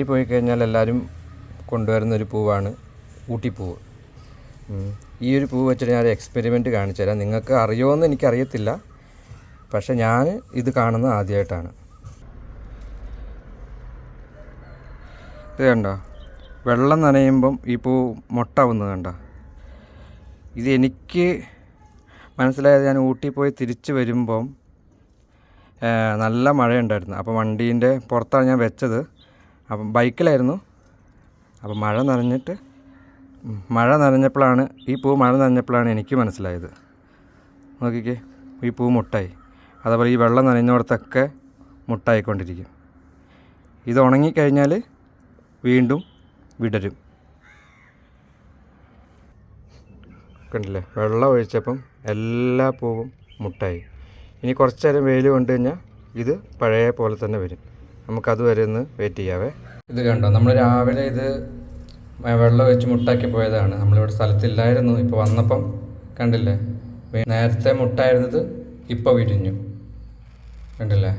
ഈ പോയി കഴിഞ്ഞാൽ എല്ലാവരും കൊണ്ടുവരുന്ന ഒരു പൂവാണ് ഊട്ടിപ്പൂവ്. ഈ ഒരു പൂവ് വെച്ചിട്ട് ഞാൻ ഒരു എക്സ്പെരിമെന്റ് കാണിച്ചു തരാം. നിങ്ങൾക്ക് അറിയുമോയെന്ന് എനിക്കറിയത്തില്ല. പക്ഷെ ഞാൻ ഇത് കാണുന്നത് ആദ്യമായിട്ടാണ്. ഇത് കണ്ടോ? വെള്ളം നനയുമ്പം ഈ പൂ മുട്ടാവുന്നത് കണ്ടോ? ഇത് എനിക്ക് മനസ്സിലായത് ഞാൻ ഊട്ടി പോയി തിരിച്ചു വരുമ്പം നല്ല മഴയുണ്ടായിരുന്നു. അപ്പോൾ വണ്ടീന്റെ പുറത്താണ് ഞാൻ വെച്ചത്. അപ്പം ബൈക്കിലായിരുന്നു. അപ്പം മഴ നനഞ്ഞിട്ട് മഴ നനഞ്ഞപ്പോഴാണ് ഈ പൂ മഴ നനഞ്ഞപ്പോഴാണ് എനിക്ക് മനസ്സിലായത്. നോക്കിക്കേ ഈ പൂ മുട്ടായി. അതേപോലെ ഈ വെള്ളം നനഞ്ഞിടത്തൊക്കെ മുട്ടായിക്കൊണ്ടിരിക്കും. ഇത് ഉണങ്ങിക്കഴിഞ്ഞാൽ വീണ്ടും വിടരും. കണ്ടില്ലേ? വെള്ളം ഒഴിച്ചപ്പം എല്ലാ പൂവും മുട്ടായി. ഇനി കുറച്ച് നേരം വെയിൽ കൊണ്ടു കഴിഞ്ഞാൽ ഇത് പഴയ പോലെ തന്നെ വരും. നമുക്കത് വരെ ഒന്ന് വെയിറ്റ് ചെയ്യാവേ. ഇത് കണ്ടോ? നമ്മൾ രാവിലെ ഇത് വെള്ളം വെച്ച് മുട്ടാക്കി പോയതാണ്. നമ്മളിവിടെ സ്ഥലത്തില്ലായിരുന്നു. ഇപ്പോൾ വന്നപ്പം കണ്ടില്ലേ? നേരത്തെ മുട്ടായിരുന്നത് ഇപ്പോൾ വിരിഞ്ഞു. കണ്ടില്ലേ?